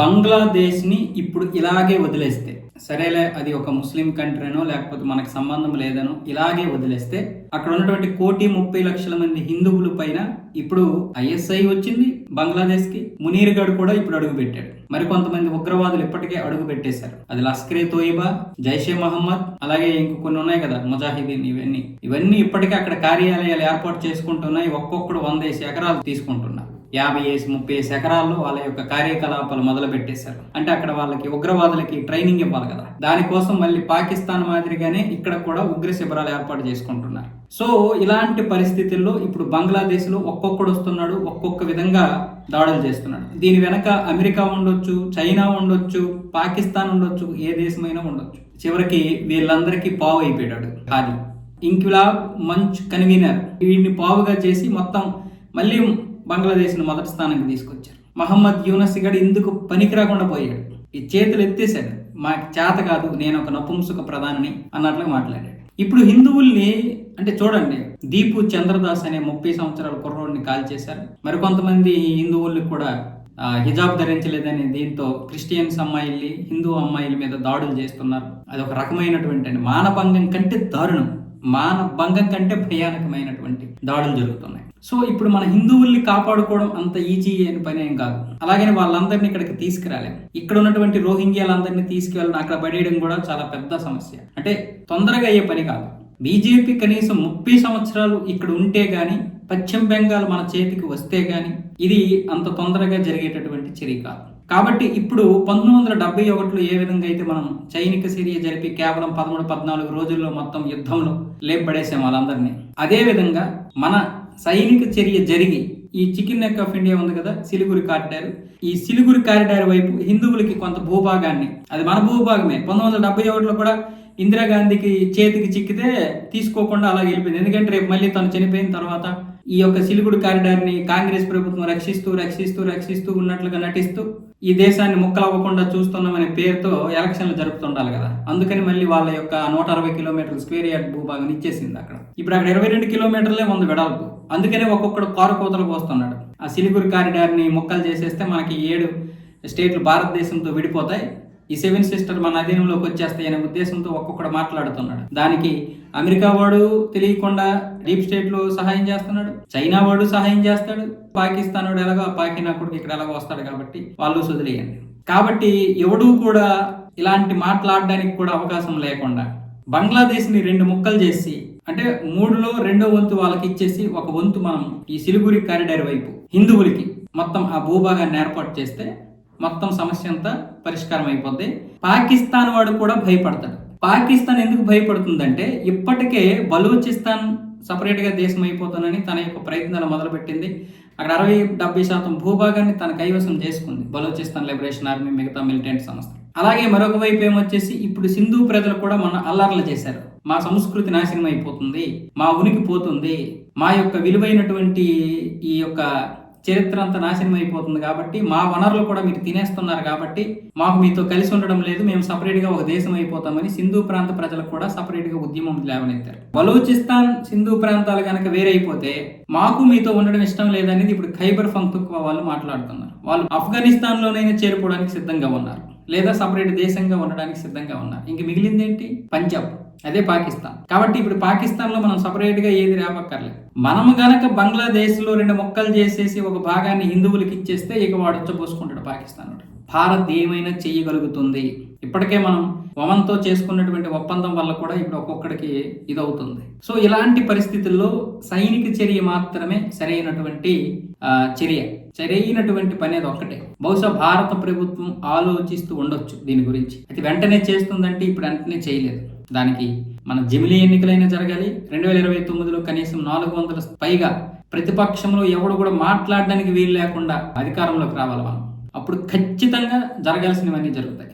బంగ్లాదేశ్ని ఇప్పుడు ఇలాగే వదిలేస్తే సరేలే అది ఒక ముస్లిం కంట్రీనో లేకపోతే మనకు సంబంధం లేదనో ఇలాగే వదిలేస్తే అక్కడ ఉన్నటువంటి కోటి ముప్పై లక్షల మంది హిందువుల పైన ఇప్పుడు ఐఎస్ఐ వచ్చింది బంగ్లాదేశ్కి మునీర్ గడ్ కూడా ఇప్పుడు అడుగు పెట్టాడు మరి కొంతమంది ఉగ్రవాదులు ఇప్పటికే అడుగు పెట్టేశారు అది లస్కరే తోయిబా జైషే మహమ్మద్ అలాగే ఇంక కొన్ని ఉన్నాయి కదా ముజాహిదీన్ ఇవన్నీ. ఇవన్నీ ఇప్పటికే అక్కడ కార్యాలయాలు ఏర్పాటు చేసుకుంటున్నాయి ఒక్కొక్కడు వందేసి ఎకరాలు తీసుకుంటున్నారు యాభై వేసి ముప్పై వేసి ఎకరాల్లో వాళ్ళ యొక్క కార్యకలాపాలు మొదలు పెట్టేశారు అంటే అక్కడ వాళ్ళకి ఉగ్రవాదులకి ట్రైనింగ్ ఇవ్వాలి కదా. దానికోసం మళ్ళీ పాకిస్తాన్ మాదిరిగానే ఇక్కడ కూడా ఉగ్ర శిబిరాలు ఏర్పాటు చేసుకుంటున్నారు. సో ఇలాంటి పరిస్థితుల్లో ఇప్పుడు బంగ్లాదేశ్లో ఒక్కొక్కడు వస్తున్నాడు ఒక్కొక్క విధంగా దాడులు చేస్తున్నాడు. దీని వెనక అమెరికా ఉండొచ్చు చైనా ఉండొచ్చు పాకిస్తాన్ ఉండొచ్చు ఏ దేశమైనా ఉండొచ్చు. చివరికి వీళ్ళందరికీ పావు అయిపోయాడు ఖాదీ ఇంక్విలాబ్ మంచ్ కన్వీనర్. వీడిని పావుగా చేసి మొత్తం మళ్ళీ బంగ్లాదేశ్ను మొదటి స్థానానికి తీసుకొచ్చారు. మహమ్మద్ యూనస్ గడు ఇందుకు పనికి రాకుండా పోయాడు. ఈ చేతులు ఎత్తేసాడు మాకు చేత కాదు నేను ఒక నపుంసుక ప్రధానిని అన్నట్లుగా మాట్లాడాడు. ఇప్పుడు హిందువుల్ని అంటే చూడండి దీపు చంద్రదాస్ అనే ముప్పై సంవత్సరాల కుర్రోడిని కాల్ చేశారు మరికొంతమంది హిందువుల్ని కూడా హిజాబ్ ధరించలేదని దీంతో క్రిస్టియన్స్ అమ్మాయిల్ని హిందూ అమ్మాయిల మీద దాడులు చేస్తున్నారు. అది ఒక రకమైనటువంటి అండి మానభంగం కంటే దారుణం. మానభంగం కంటే భయానకమైనటువంటి దాడులు జరుగుతున్నాయి. సో ఇప్పుడు మన హిందువుల్ని కాపాడుకోవడం అంత ఈజీ అయిన పని ఏం కాదు. అలాగే వాళ్ళందరినీ ఇక్కడికి తీసుకురాలేం. ఇక్కడ ఉన్నటువంటి రోహింగ్యాలందరినీ తీసుకువెళ్ళడం అక్కడ పడేయడం కూడా చాలా పెద్ద సమస్య. అంటే తొందరగా అయ్యే పని కాదు. బీజేపీ కనీసం ముప్పై సంవత్సరాలు ఇక్కడ ఉంటే గాని పశ్చిమ బెంగాల్ మన చేతికి వస్తే గాని ఇది అంత తొందరగా జరిగేటటువంటి చర్య కాదు. కాబట్టి ఇప్పుడు పంతొమ్మిది వందల డెబ్బై ఒకటిలో ఏ విధంగా అయితే మనం చైనిక సిరియ జరిపి కేవలం పదమూడు పద్నాలుగు రోజుల్లో మొత్తం యుద్ధంలో లేపడేసాం వాళ్ళందరినీ అదే విధంగా మన సైనిక చర్య జరిగి ఈ చికెన్ నెక్ ఆఫ్ ఇండియా ఉంది కదా సిలిగురి కారిడార్. ఈ సిలిగురి కారిడార్ వైపు హిందువులకి కొంత భూభాగాన్ని అది మన భూభాగమే. పంతొమ్మిది వందల డెబ్బై ఒకటిలో కూడా ఇందిరాగాంధీకి చేతికి చిక్కితే తీసుకోకుండా అలా వెళ్ళిపోయింది. ఎందుకంటే రేపు మళ్ళీ తను చనిపోయిన తర్వాత ఈ యొక్క సిలిగుడి కారిడార్ని కాంగ్రెస్ ప్రభుత్వం రక్షిస్తూ రక్షిస్తూ రక్షిస్తూ ఉన్నట్లుగా నటిస్తూ ఈ దేశాన్ని ముక్కలవ్వకుండా చూస్తున్నామనే పేరుతో ఎలక్షన్లు జరుపుతుండాలి కదా. అందుకని మళ్ళీ వాళ్ళ యొక్క నూట అరవై కిలోమీటర్ల స్క్వేర్ యార్డ్ భూభాగం ఇచ్చేసింది అక్కడ. ఇప్పుడు అక్కడ ఇరవై రెండు కిలోమీటర్లే ఉంది వెడల్పు. అందుకనే ఒక్కొక్కడు కారు కోతలకు వస్తున్నాడు ఆ సిలిగురి కారిడార్ని ముక్కలు చేసేస్తే మనకి ఏడు స్టేట్లు భారతదేశంతో విడిపోతాయి. ఈ సెవెన్ సిస్టర్ మన అధీనంలోకి వచ్చేస్తాయి అనే ఉద్దేశంతో ఒక్కొక్కడు మాట్లాడుతున్నాడు. దానికి అమెరికా వాడు తెలియకుండా డీప్ స్టేట్లో సహాయం చేస్తున్నాడు. చైనా వాడు సహాయం చేస్తాడు. పాకిస్తాన్ వాడు ఎలాగో ఆ పాకినాకుడికి ఇక్కడ ఎలాగో వస్తాడు కాబట్టి వాళ్ళు వదిలేయండి. కాబట్టి ఎవడూ కూడా ఇలాంటి మాట్లాడడానికి కూడా అవకాశం లేకుండా బంగ్లాదేశ్ని రెండు ముక్కలు చేసి అంటే మూడులో రెండో వంతు వాళ్ళకి ఇచ్చేసి ఒక వంతు మనం ఈ సిలిగురి కారిడార్ వైపు హిందువులకి మొత్తం ఆ భూభాగాన్ని ఏర్పాటు చేస్తే మొత్తం సమస్య అంతా పరిష్కారం అయిపోద్ది. పాకిస్తాన్ వాడు కూడా భయపడతాడు. పాకిస్తాన్ ఎందుకు భయపడుతుందంటే ఇప్పటికే బలూచిస్తాన్ సపరేట్గా దేశం అయిపోతానని తన యొక్క ప్రయత్నాలు మొదలుపెట్టింది అక్కడ అరవై డెబ్బై శాతం భూభాగాన్ని తన కైవసం చేసుకుంది. బలోచిస్తాన్ లిబరేషన్ ఆర్మీ మిగతా మిలిటెంట్ సంస్థ అలాగే మరొక వైపు ఏమొచ్చేసి ఇప్పుడు సింధు ప్రజలు కూడా మన అల్లర్లు చేశారు. మా సంస్కృతి నాశనం అయిపోతుంది మా ఉనికి పోతుంది మా యొక్క విలువైనటువంటి ఈ యొక్క చరిత్ర అంతా నాశనం అయిపోతుంది కాబట్టి మా వనరులు కూడా మీరు తినేస్తున్నారు కాబట్టి మాకు మీతో కలిసి ఉండడం లేదు మేము సపరేట్గా ఒక దేశం అయిపోతామని సింధు ప్రాంత ప్రజలకు కూడా సపరేట్గా ఉద్యమం లేవనెత్తారు. బలూచిస్తాన్ సింధు ప్రాంతాలు కనుక వేరైపోతే మాకు మీతో ఉండడం ఇష్టం లేదనేది ఇప్పుడు ఖైబర్ పంక్తుక్వా వాళ్ళు మాట్లాడుతున్నారు. వాళ్ళు ఆఫ్ఘనిస్తాన్లోనైనా చేరుకోవడానికి సిద్ధంగా ఉన్నారు లేదా సపరేట్ దేశంగా ఉండడానికి సిద్ధంగా ఉన్నారు. ఇంక మిగిలింది ఏంటి పంజాబ్. అదే పాకిస్తాన్. కాబట్టి ఇప్పుడు పాకిస్తాన్లో మనం సపరేట్గా ఏది రావక్కర్లేదు మనం గనక బంగ్లాదేశ్లో రెండు మొక్కలు చేసేసి ఒక భాగాన్ని హిందువులకి ఇచ్చేస్తే ఇక వాడు వచ్చపోసుకుంటాడు పాకిస్తాన్ భారత్ ఏమైనా చేయగలుగుతుంది? ఇప్పటికే మనం వమంతో చేసుకున్నటువంటి ఒప్పందం వల్ల కూడా ఇప్పుడు ఒక్కొక్కడికి ఇదవుతుంది. సో ఇలాంటి పరిస్థితుల్లో సైనిక చర్య మాత్రమే సరైనటువంటి చర్య. సరైనటువంటి పని అది ఒక్కటే. బహుశా భారత ప్రభుత్వం ఆలోచిస్తూ ఉండొచ్చు దీని గురించి. అది వెంటనే చేస్తుందంటే ఇప్పుడు వెంటనే చేయలేదు. దానికి మన జమిలీ ఎన్నికలైనా జరగాలి. రెండు వేల ఇరవై తొమ్మిదిలో కనీసం నాలుగు వందల పైగా ప్రతిపక్షంలో ఎవడు కూడా మాట్లాడడానికి వీలు లేకుండా అధికారంలోకి రావాలి మనం. అప్పుడు ఖచ్చితంగా జరగాల్సినవన్నీ జరుగుతాయి.